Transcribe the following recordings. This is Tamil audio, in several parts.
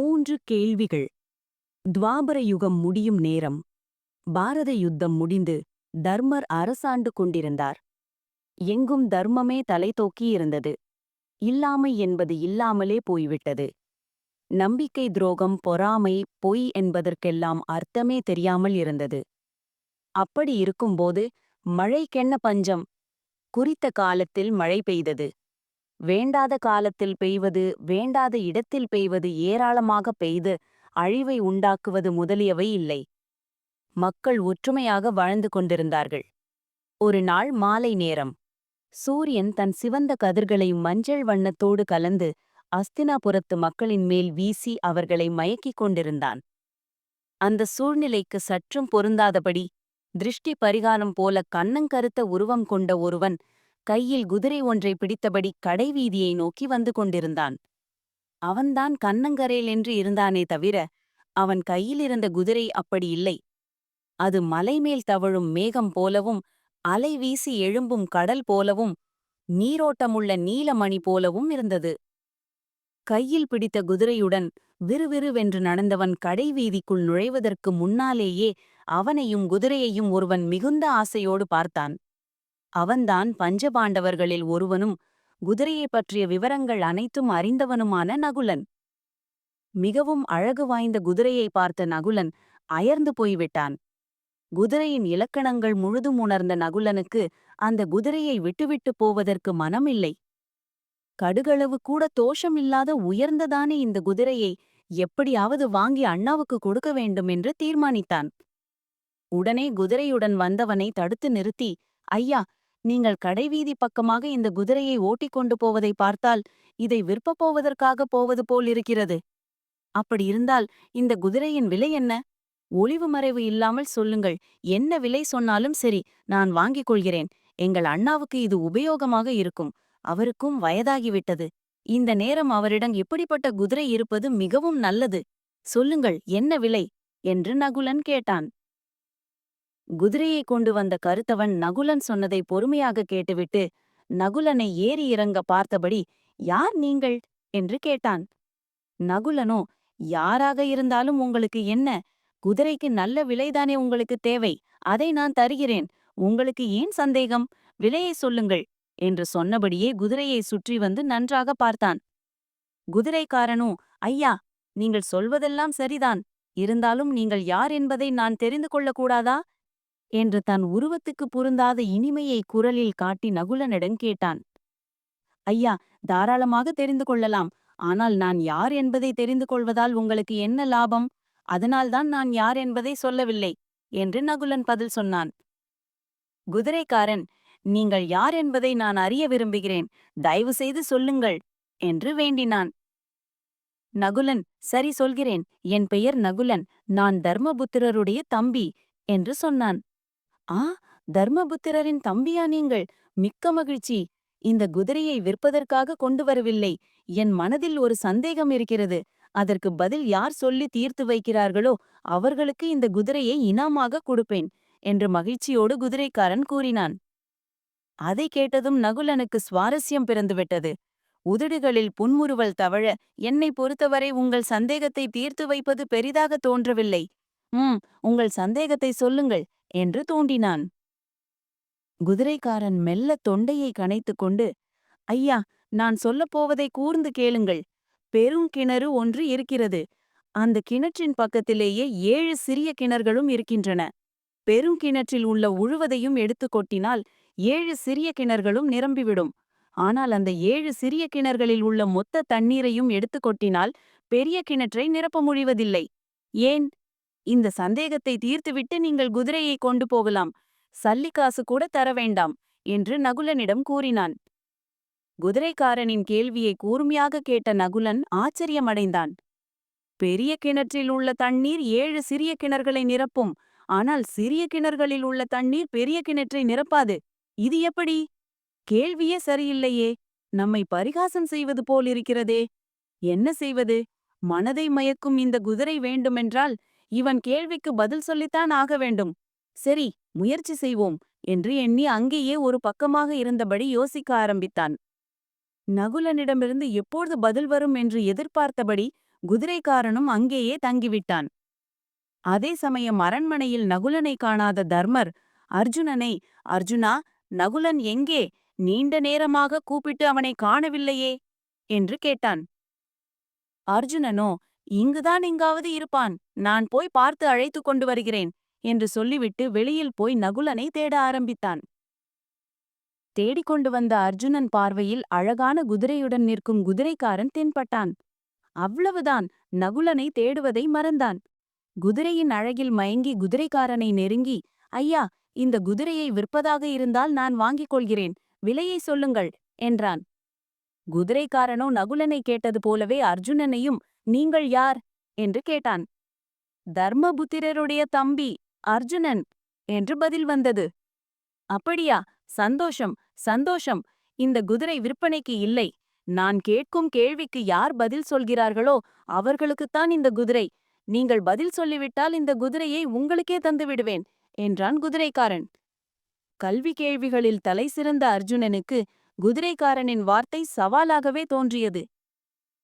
மூன்று கேள்விகள். துவாபர யுகம் முடியும் நேரம். பாரத யுத்தம் முடிந்து தர்மர் அரசாண்டு கொண்டிருந்தார். எங்கும் தர்மமே தலை தோக்கியிருந்தது இல்லாமை என்பது இல்லாமலே போய்விட்டது. நம்பிக்கை துரோகம் பொறாமை பொய் என்பதற்கெல்லாம் அர்த்தமே தெரியாமல் இருந்தது. அப்படி இருக்கும்போது மழைக்கென்ன பஞ்சம். குறித்த காலத்தில் மழை பெய்தது. வேண்டாத காலத்தில் பெய்வது வேண்டாத இடத்தில் பெய்வது ஏராளமாக பெய்து அழிவை உண்டாக்குவது முதலியவை இல்லை. மக்கள் ஒற்றுமையாக வாழ்ந்து கொண்டிருந்தார்கள். ஒரு நாள் மாலை நேரம். சூரியன் தன் சிவந்த கதிர்களை மஞ்சள் வண்ணத்தோடு கலந்து அஸ்தினாபுரத்து மக்களின் மேல் வீசி அவர்களை மயக்கிக் கொண்டிருந்தான். அந்த சூழ்நிலைக்கு சற்றும் பொருந்தாதபடி திருஷ்டி பரிகாரம் போல கண்ணங்கருத்த உருவம் கொண்ட ஒருவன் கையில் குதிரை ஒன்றை பிடித்தபடி கடைவீதியை நோக்கி வந்து கொண்டிருந்தான். அவன்தான் கண்ணங்கரேல் என்று இருந்தானே தவிர அவன் கையிலிருந்த குதிரை அப்படி இல்லை. அது மலைமேல் தவழும் மேகம் போலவும் அலை வீசி எழும்பும் கடல் போலவும் நீரோட்டமுள்ள நீலமணி போலவும் இருந்தது. கையில் பிடித்த குதிரையுடன் விறுவிறுவென்று நடந்தவன் கடைவீதிக்குள் நுழைவதற்கு முன்னாலேயே அவனையும் குதிரையையும் ஒருவன் மிகுந்த ஆசையோடு பார்த்தான். அவன்தான் பஞ்சபாண்டவர்களில் ஒருவனும் குதிரையைப் பற்றிய விவரங்கள் அனைத்தும் அறிந்தவனுமான நகுலன். மிகவும் அழகு வாய்ந்த குதிரையை பார்த்த நகுலன் அயர்ந்து போய்விட்டான். குதிரையின் இலக்கணங்கள் முழுதும் உணர்ந்த நகுலனுக்கு அந்த குதிரையை விட்டுவிட்டு போவதற்கு மனமில்லை. கடுகளவு கூட தோஷமில்லாத உயர்ந்ததானே இந்த குதிரையை எப்படியாவது வாங்கி அண்ணாவுக்கு கொடுக்க வேண்டும் என்று தீர்மானித்தான். உடனே குதிரையுடன் வந்தவனை தடுத்து நிறுத்தி ஐயா நீங்கள் கடைவீதி பக்கமாக இந்த குதிரையை ஓட்டிக் கொண்டு போவதை பார்த்தால் இதை விற்பப் போவதற்காக போவது போல் இருக்கிறது. அப்படி இருந்தால் இந்த குதிரையின் விலை என்ன? ஒளிவு மறைவு இல்லாமல் சொல்லுங்கள். என்ன விலை சொன்னாலும் சரி நான் வாங்கிக் கொள்கிறேன். எங்கள் அண்ணாவுக்கு இது உபயோகமாக இருக்கும். அவருக்கும் வயதாகிவிட்டது. இந்த நேரம் அவரிடம் இப்படிப்பட்ட குதிரை இருப்பது மிகவும் நல்லது. சொல்லுங்கள் என்ன விலை? என்று நகுலன் கேட்டான். குதிரையை கொண்டு வந்த கருத்தவன் நகுலன் சொன்னதை பொறுமையாக கேட்டுவிட்டு நகுலனை ஏறி இறங்க பார்த்தபடி யார் நீங்கள்? என்று கேட்டான். நகுலனோ யாராக இருந்தாலும் உங்களுக்கு என்ன? குதிரைக்கு நல்ல விலைதானே உங்களுக்கு தேவை? அதை நான் தருகிறேன். உங்களுக்கு ஏன் சந்தேகம்? விலையை சொல்லுங்கள் என்று சொன்னபடியே குதிரையை சுற்றி வந்து நன்றாக பார்த்தான். குதிரைக்காரனோ ஐயா நீங்கள் சொல்வதெல்லாம் சரிதான். இருந்தாலும் நீங்கள் யார் என்பதை நான் தெரிந்து கொள்ளக்கூடாதா என்று தன் உருவத்துக்கு பொருந்தாத இனிமையை குரலில் காட்டி நகுலனிடம் கேட்டான். ஐயா தாராளமாக தெரிந்து கொள்ளலாம். ஆனால் நான் யார் என்பதை தெரிந்து கொள்வதால் உங்களுக்கு என்ன லாபம்? அதனால்தான் நான் யார் என்பதை சொல்லவில்லை என்று நகுலன் பதில் சொன்னான். குதிரைக்காரன் நீங்கள் யார் என்பதை நான் அறிய விரும்புகிறேன். தயவு செய்து சொல்லுங்கள் என்று வேண்டினான். நகுலன் சரி சொல்கிறேன். என் பெயர் நகுலன். நான் தர்மபுத்திரருடைய தம்பி என்று சொன்னான். ஆ தர்மபுத்திரரின் தம்பியா நீங்கள்? மிக்க மகிழ்ச்சி. இந்த குதிரையை விற்பதற்காக கொண்டு வரவில்லை. என் மனதில் ஒரு சந்தேகம் இருக்கிறது. அதற்கு பதில் யார் சொல்லி தீர்த்து வைக்கிறார்களோ அவர்களுக்கு இந்த குதிரையை இனாமாக கொடுப்பேன் என்று மகிழ்ச்சியோடு குதிரைக்காரன் கூறினான். அதை கேட்டதும் நகுலனுக்கு சுவாரஸ்யம் பிறந்துவிட்டது. உதடுகளில் புன்முறுவல் தவழ என்னை பொறுத்தவரை உங்கள் சந்தேகத்தை தீர்த்து வைப்பது பெரிதாக தோன்றவில்லை. உம் உங்கள் சந்தேகத்தை சொல்லுங்கள். என்று தூண்டினான் குதிரைக்காரன் மெல்ல தொண்டையை கனைத்துக் கொண்டு ஐயா நான் சொல்லப்போவதை கூர்ந்து கேளுங்கள். பெருங்கிணறு ஒன்று இருக்கிறது. அந்த கிணற்றின் பக்கத்திலேயே ஏழு சிறிய கிணறுகளும் இருக்கின்றன. பெருங்கிணற்றில் உள்ள உழுவதையும் எடுத்து கொட்டினால் ஏழு சிறிய கிணறுகளும் நிரம்பிவிடும். ஆனால் அந்த ஏழு சிறிய கிணறுகளில் உள்ள மொத்த தண்ணீரையும் எடுத்து கொட்டினால் பெரிய கிணற்றை நிரப்ப முடிவதில்லை. ஏன்? இந்த சந்தேகத்தை தீர்த்துவிட்டு நீங்கள் குதிரையை கொண்டு போகலாம். சல்லிக்காசு கூட தர வேண்டாம் என்று நகுலனிடம் கூறினான். குதிரைக்காரனின் கேள்வியை கூர்மையாக கேட்ட நகுலன் ஆச்சரியமடைந்தான். பெரிய கிணற்றில் உள்ள தண்ணீர் ஏழு சிறிய கிணறுகளை நிரப்பும். ஆனால் சிறிய கிணறுகளில் உள்ள தண்ணீர் பெரிய கிணற்றை நிரப்பாது. இது எப்படி? கேள்வியே சரியில்லையே. நம்மை பரிகாசம் செய்வது போலிருக்கிறதே என்ன செய்வது? மனதை மயக்கும் இந்த குதிரை வேண்டுமென்றால் இவன் கேள்விக்கு பதில் சொல்லித்தான் ஆக வேண்டும். சரி முயற்சி செய்வோம் என்று எண்ணி அங்கேயே ஒரு பக்கமாக இருந்தபடி யோசிக்க ஆரம்பித்தான். நகுலனிடமிருந்து எப்போது பதில் வரும் என்று எதிர்பார்த்தபடி குதிரைக்காரனும் அங்கேயே தங்கிவிட்டான். அதே சமயம் அரண்மனையில் நகுலனை காணாத தர்மர் அர்ஜுனனை அர்ஜுனா நகுலன் எங்கே? நீண்ட நேரமாக கூப்பிட்டு அவனை காணவில்லையே என்று கேட்டான். அர்ஜுனனோ இங்குதான் எங்காவது இருப்பான். நான் போய் பார்த்து அழைத்து கொண்டு வருகிறேன் என்று சொல்லிவிட்டு வெளியில் போய் நகுலனை தேட ஆரம்பித்தான். தேடிக்கொண்டு வந்த அர்ஜுனன் பார்வையில் அழகான குதிரையுடன் நிற்கும் குதிரைக்காரன் தென்பட்டான். அவ்வளவுதான் நகுலனை தேடுவதை மறந்தான். குதிரையின் அழகில் மயங்கி குதிரைக்காரனை நெருங்கி ஐயா இந்த குதிரையை விற்பதாக இருந்தால் நான் வாங்கிக் கொள்கிறேன் விலையை சொல்லுங்கள் என்றான். குதிரைக்காரனோ நகுலனை கேட்டது போலவே அர்ஜுனனையும் நீங்கள் யார்? என்று கேட்டான். தர்மபுத்திரருடைய தம்பி அர்ஜுனன் என்று பதில் வந்தது. அப்படியா சந்தோஷம் சந்தோஷம். இந்த குதிரை விற்பனைக்கு இல்லை. நான் கேட்கும் கேள்விக்கு யார் பதில் சொல்கிறார்களோ அவர்களுக்குத்தான் இந்த குதிரை. நீங்கள் பதில் சொல்லிவிட்டால் இந்த குதிரையை உங்களுக்கே தந்து விடுவேன் என்றான் குதிரைக்காரன். கல்வி கேள்விகளில் தலை சிறந்த அர்ஜுனனுக்கு குதிரைக்காரனின் வார்த்தை சவாலாகவே தோன்றியது.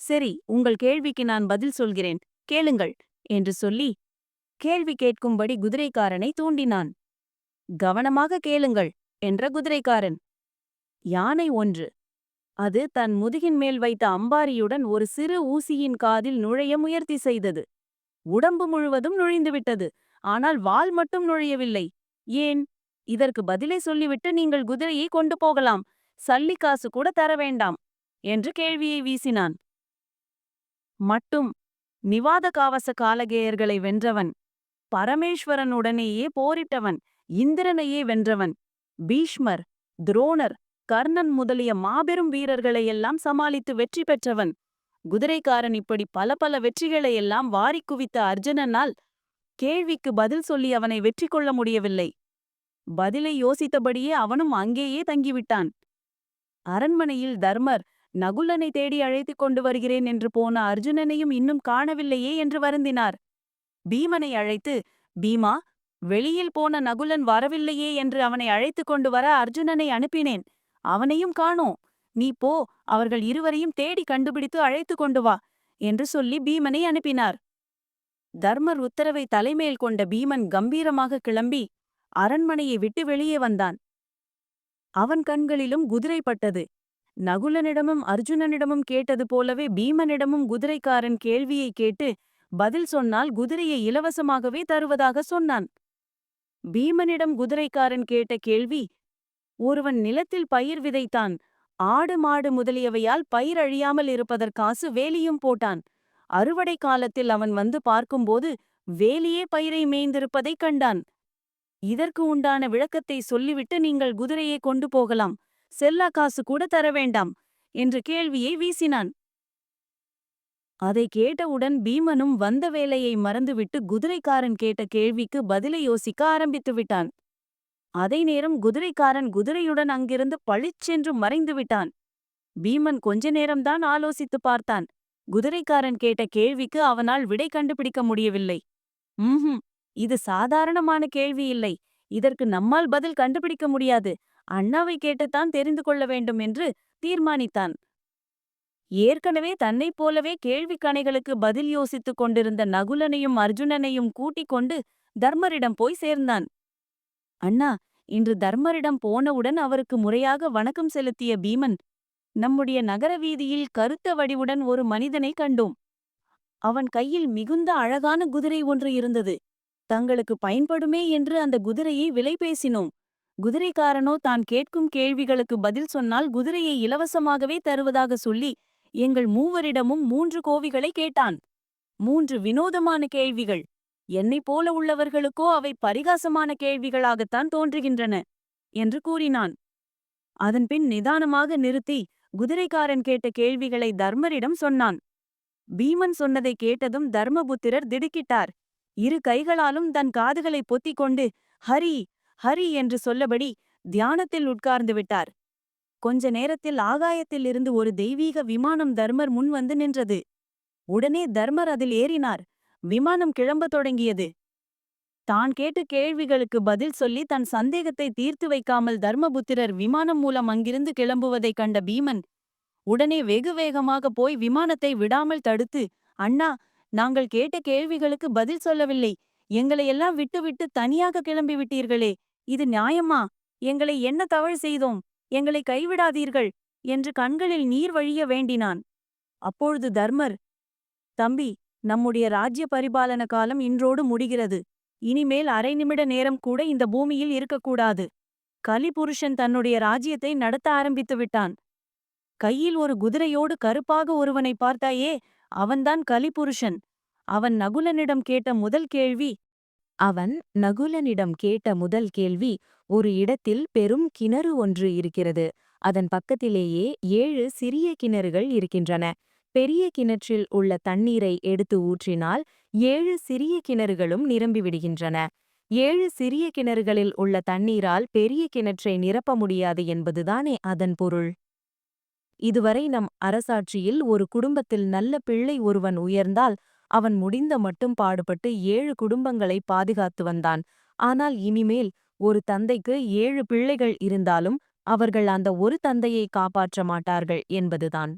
சரி உங்கள் கேள்விக்கு நான் பதில் சொல்கிறேன். கேளுங்கள் என்று சொல்லி கேள்வி கேட்கும்படி குதிரைக்காரனை தூண்டினான். கவனமாக கேளுங்கள் என்ற குதிரைக்காரன். யானை ஒன்று. அது தன் முதுகின் மேல் வைத்த அம்பாரியுடன் ஒரு சிறு ஊசியின் காதில் நுழைய முயற்சி செய்தது. உடம்பு முழுவதும் நுழைந்துவிட்டது. ஆனால் வால் மட்டும் நுழையவில்லை. ஏன்? இதற்கு பதிலை சொல்லிவிட்டு நீங்கள் குதிரையை கொண்டு போகலாம். சல்லி காசு கூட தர வேண்டாம் என்று கேள்வியை வீசினான். மட்டும் நிவாத காவச காலகேயர்களை வென்றவன் பரமேஸ்வரனுடனேயே போரிட்டவன் இந்திரனையே வென்றவன் பீஷ்மர் துரோணர் கர்ணன் முதலிய மாபெரும் வீரர்களையெல்லாம் சமாளித்து வெற்றி பெற்றவன். குதிரைக்காரன் இப்படி பல பல வெற்றிகளையெல்லாம் வாரிக் குவித்த அர்ஜுனனால் கேள்விக்கு பதில் சொல்லி அவனை வெற்றி கொள்ள முடியவில்லை. பதிலை யோசித்தபடியே அவனும் அங்கேயே தங்கிவிட்டான். அரண்மனையில் தர்மர் நகுலனை தேடி அழைத்துக் கொண்டு வருகிறேன் என்று போன அர்ஜுனனையும் இன்னும் காணவில்லையே என்று வருந்தினார். பீமனை அழைத்து பீமா வெளியில் போன நகுலன் வரவில்லையே என்று அவனை அழைத்துக் கொண்டு வர அர்ஜுனனை அனுப்பினேன். அவனையும் காணோம். நீ போ அவர்கள் இருவரையும் தேடி கண்டுபிடித்து அழைத்து கொண்டு வா என்று சொல்லி பீமனை அனுப்பினார். தர்மர் உத்தரவை தலைமேல் கொண்ட பீமன் கம்பீரமாக கிளம்பி அரண்மனையை விட்டு வெளியே வந்தான். அவன் கண்களிலும் குதிரை பட்டது. நகுலனிடமும் அர்ஜுனனிடமும் கேட்டது போலவே பீமனிடமும் குதிரைக்காரன் கேள்வியை கேட்டு பதில் சொன்னால் குதிரையை இலவசமாகவே தருவதாக சொன்னான். பீமனிடம் குதிரைக்காரன் கேட்ட கேள்வி ஒருவன் நிலத்தில் பயிர் விதைத்தான் ஆடு மாடு முதலியவையால் பயிர் அழியாமல் இருப்பதற்காசு வேலியும் போட்டான். அறுவடை காலத்தில் அவன் வந்து பார்க்கும்போது வேலியே பயிரை மேய்ந்திருப்பதைக் கண்டான். இதற்கு உண்டான விளக்கத்தை சொல்லிவிட்டு நீங்கள் குதிரையை கொண்டு போகலாம். செல்லா காசு கூட தர வேண்டாம் என்று கேள்வியை வீசினான். அதை கேட்டவுடன் பீமனும் வந்த வேலையை மறந்துவிட்டு குதிரைக்காரன் கேட்ட கேள்விக்கு பதிலை யோசிக்க ஆரம்பித்து விட்டான். அதே நேரம் குதிரைக்காரன் குதிரையுடன் அங்கிருந்து பளிச்சென்று மறைந்து விட்டான். பீமன் கொஞ்ச நேரம்தான் ஆலோசித்து பார்த்தான். குதிரைக்காரன் கேட்ட கேள்விக்கு அவனால் விடை கண்டுபிடிக்க முடியவில்லை. ம்ஹும் இது சாதாரணமான கேள்வி இல்லை. இதற்கு நம்மால் பதில் கண்டுபிடிக்க முடியாது. அண்ணாவை கேட்டுத்தான் தெரிந்து கொள்ள வேண்டும் என்று தீர்மானித்தான். ஏற்கனவே தன்னைப் போலவே கேள்விக் கணைகளுக்கு பதில் யோசித்துக் கொண்டிருந்த நகுலனையும் அர்ஜுனனையும் கூட்டிக் கொண்டு தர்மரிடம் போய் சேர்ந்தான். அண்ணா இன்று தர்மரிடம் போனவுடன் அவருக்கு முறையாக வணக்கம் செலுத்திய பீமன் நம்முடைய நகர வீதியில் கருத்த வடிவுடன் ஒரு மனிதனை கண்டோம். அவன் கையில் மிகுந்த அழகான குதிரை ஒன்று இருந்தது. தங்களுக்கு பயன்படுமே என்று அந்த குதிரையை விலை பேசினோம். குதிரைக்காரனோ தான் கேட்கும் கேள்விகளுக்கு பதில் சொன்னால் குதிரையை இலவசமாகவே தருவதாக சொல்லி எங்கள் மூவரிடமும் மூன்று கோவிகளை கேட்டான். மூன்று வினோதமான கேள்விகள். என்னைப் போல உள்ளவர்களுக்கோ அவை பரிகாசமான கேள்விகளாகத்தான் தோன்றுகின்றன என்று கூறினான். அதன்பின் நிதானமாக நிறுத்தி குதிரைக்காரன் கேட்ட கேள்விகளை தர்மரிடம் சொன்னான். பீமன் சொன்னதை கேட்டதும் தர்மபுத்திரர் திடுக்கிட்டார். இரு கைகளாலும் தன் காதுகளை பொத்திக் கொண்டு ஹரி ஹரி என்று சொல்லபடி தியானத்தில் உட்கார்ந்து விட்டார். கொஞ்ச நேரத்தில் ஆகாயத்தில் இருந்து ஒரு தெய்வீக விமானம் தர்மர் முன் வந்து நின்றது. உடனே தர்மர் அதில் ஏறினார். விமானம் கிளம்பத் தொடங்கியது. தான் கேட்டு கேள்விகளுக்கு பதில் சொல்லி தன் சந்தேகத்தை தீர்த்து வைக்காமல் தர்மபுத்திரர் விமானம் மூலம் அங்கிருந்து கிளம்புவதைக் கண்ட பீமன் உடனே வெகு வேகமாக போய் விமானத்தை விடாமல் தடுத்து அண்ணா நாங்கள் கேட்ட கேள்விகளுக்கு பதில் சொல்லவில்லை. எங்களை எல்லாம் விட்டுவிட்டு தனியாக கிளம்பி விட்டீர்களே. இது நியாயமா? எங்களை என்ன தவறு செய்தோம்? எங்களை கைவிடாதீர்கள் என்று கண்களில் நீர் வழிய வேண்டினான். அப்பொழுது தர்மர் தம்பி நம்முடைய ராஜ்ய பரிபாலன காலம் இன்றோடு முடிகிறது. இனிமேல் அரை நிமிட நேரம் கூட இந்த பூமியில் இருக்கக்கூடாது. கலிபுருஷன் தன்னுடைய ராஜ்யத்தை நடத்த ஆரம்பித்து விட்டான். கையில் ஒரு குதிரையோடு கருப்பாக ஒருவனை பார்த்தாயே அவன்தான் கலிபுருஷன். அவன் நகுலனிடம் கேட்ட முதல் கேள்வி அவன் நகுலனிடம் கேட்ட முதல் கேள்வி ஒரு இடத்தில் பெரும் கிணறு ஒன்று இருக்கிறது. அதன் பக்கத்திலேயே ஏழு சிறிய கிணறுகள் இருக்கின்றன. பெரிய கிணற்றில் உள்ள தண்ணீரை எடுத்து ஊற்றினால் ஏழு சிறிய கிணறுகளும் நிரம்பிவிடுகின்றன ஏழு சிறிய கிணறுகளில் உள்ள தண்ணீரால் பெரிய கிணற்றை நிரப்ப முடியாது என்பதுதானே அதன் பொருள்? இதுவரை நம் அரசாட்சியில் ஒரு குடும்பத்தில் நல்ல பிள்ளை ஒருவன் உயர்ந்தால் அவன் முடிந்த மட்டும் பாடுபட்டு ஏழு குடும்பங்களை பாதுகாத்து வந்தான். ஆனால் இனிமேல் ஒரு தந்தைக்கு ஏழு பிள்ளைகள் இருந்தாலும் அவர்கள் அந்த ஒரு தந்தையை காப்பாற்ற மாட்டார்கள் என்பதுதான்.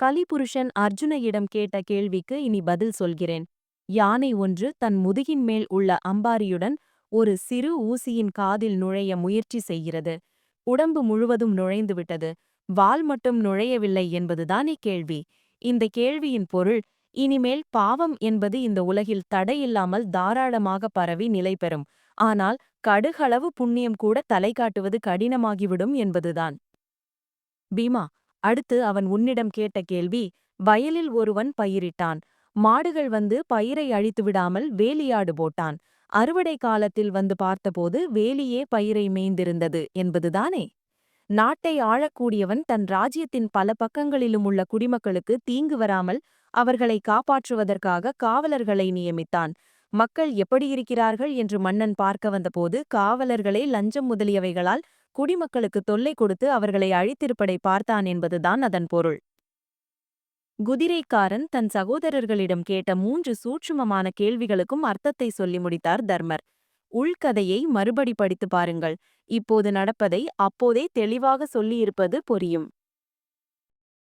கலிபுருஷன் அர்ஜுனையிடம் கேட்ட கேள்விக்கு இனி பதில் சொல்கிறேன். யானை ஒன்று தன் முதுகின் மேல் உள்ள அம்பாரியுடன் ஒரு சிறு ஊசியின் காதில் நுழைய முயற்சி செய்கிறது. உடம்பு முழுவதும் நுழைந்துவிட்டது. வால் மட்டும் நுழையவில்லை என்பதுதானே கேள்வி. இந்த கேள்வியின் பொருள் இனிமேல் பாவம் என்பது இந்த உலகில் தடையில்லாமல் தாராளமாக பரவி நிலை பெறும். ஆனால் கடுகளவு புண்ணியம் கூட தலை காட்டுவது கடினமாகிவிடும் என்பதுதான். பீமா அடுத்து அவன் உன்னிடம் கேட்ட கேள்வி வயலில் ஒருவன் பயிரிட்டான். மாடுகள் வந்து பயிரை அழித்து விடாமல் வேலியாடு போட்டான். அறுவடை காலத்தில் வந்து பார்த்தபோது வேலியே பயிரை மேய்ந்திருந்தது என்பதுதானே நாட்டை ஆளக்கூடியவன் தன் ராஜ்யத்தின் பல பக்கங்களிலும் உள்ள குடிமக்களுக்கு தீங்கு வராமல் அவர்களை காப்பாற்றுவதற்காக காவலர்களை நியமித்தான். மக்கள் எப்படி இருக்கிறார்கள் என்று மன்னன் பார்க்க வந்தபோது காவலர்களே லஞ்சம் முதலியவைகளால் குடிமக்களுக்கு தொல்லை கொடுத்து அவர்களை அழித்திருப்பதை பார்த்தான் என்பதுதான் அதன் பொருள். குதிரைக்காரன் தன் சகோதரர்களிடம் கேட்ட மூன்று சூட்சுமமான கேள்விகளுக்கும் அர்த்தத்தை சொல்லி முடித்தார் தர்மர். உள்கதையை மறுபடி படித்து பாருங்கள். இப்போது நடப்பதை அப்போதே தெளிவாக சொல்லியிருப்பது புரியும்.